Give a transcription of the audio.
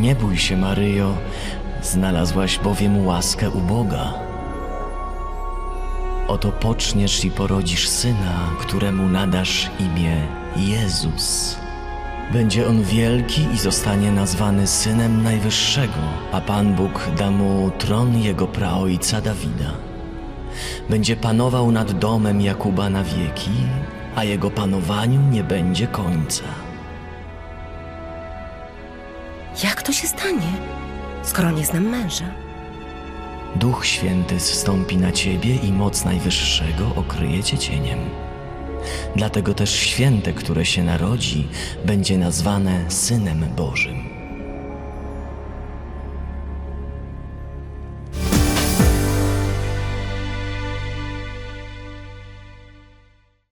Nie bój się, Maryjo, znalazłaś bowiem łaskę u Boga. Oto poczniesz i porodzisz syna, któremu nadasz imię Jezus. Będzie on wielki i zostanie nazwany synem Najwyższego, a Pan Bóg da mu tron jego praojca Dawida. Będzie panował nad domem Jakuba na wieki, a jego panowaniu nie będzie końca. Jak to się stanie, skoro nie znam męża? Duch Święty zstąpi na ciebie i moc Najwyższego okryje cię cieniem. Dlatego też święte, które się narodzi, będzie nazwane Synem Bożym.